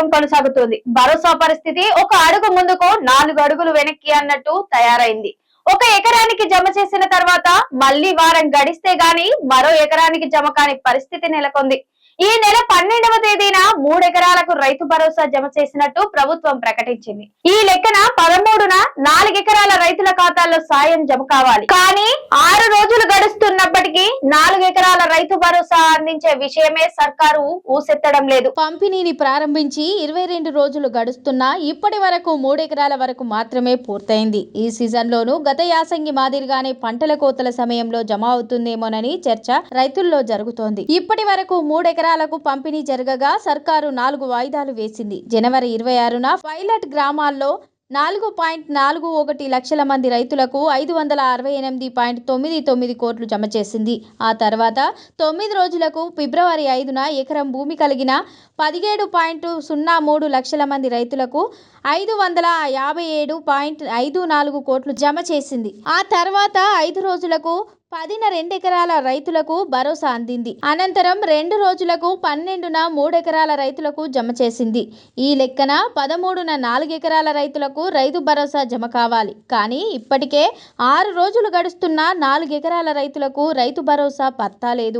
పోరాటం కొనసాగుతుంది. భరోసా పరిస్థితి ఒక అడుగు ముందుకు నాలుగు అడుగులు వెనక్కి అన్నట్టు తయారైంది. ఒక ఎకరానికి జమ చేసిన తర్వాత మళ్ళీ వారం గడిస్తే గాని మరో ఎకరానికి జమ కాని పరిస్థితి నెలకొంది. ఈ నెల పన్నెండవ తేదీన మూడెకరాలకు రైతు భరోసా జమ చేసినట్టు ప్రభుత్వం ప్రకటించింది. ఈ లెక్కన పదమూడున నాలుగెకరాల రైతుల ఖాతాల్లో సాయం జమ కావాలి. కానీ ఆ రైతు భరోసా అందించే విషయమే సర్కారు ఊసెత్తడం లేదు. పంపిణీని ప్రారంభించి ఇరవై రెండు రోజులు గడుస్తున్నా ఇప్పటి వరకు మూడెకరాల వరకు మాత్రమే పూర్తయింది. ఈ సీజన్లోనూ గత యాసంగి మాదిరిగానే పంటల కోతల సమయంలో జమ అవుతుందేమోనని చర్చ రైతుల్లో జరుగుతోంది. ఇప్పటి వరకు మూడెకరాలకు పంపిణీ జరగగా సర్కారు నాలుగు వాయిదాలు వేసింది. జనవరి ఇరవై ఆరున పైలట్ గ్రామాల్లో నాలుగు పాయింట్ నాలుగు ఒకటి లక్షల మంది రైతులకు ఐదు వందల అరవై ఎనిమిది పాయింట్ తొమ్మిది తొమ్మిది కోట్లు జమ చేసింది. ఆ తర్వాత తొమ్మిది రోజులకు ఫిబ్రవరి ఐదున ఎకరం భూమి కలిగిన పదిహేడు పాయింట్ సున్నా మూడు లక్షల మంది రైతులకు ఐదు వందల యాభై ఏడు పాయింట్ ఐదు నాలుగు కోట్లు జమ చేసింది. ఆ తర్వాత ఐదు రోజులకు పదిన రెండెకరాల రైతులకు భరోసా అందింది. అనంతరం రెండు రోజులకు పన్నెండున మూడెకరాల రైతులకు జమ చేసింది. ఈ లెక్కన పదమూడున నాలుగెకరాల రైతులకు రైతు భరోసా జమ కావాలి. కానీ ఇప్పటికే ఆరు రోజులు గడుస్తున్న నాలుగెకరాల రైతులకు రైతు భరోసా పత్తా లేదు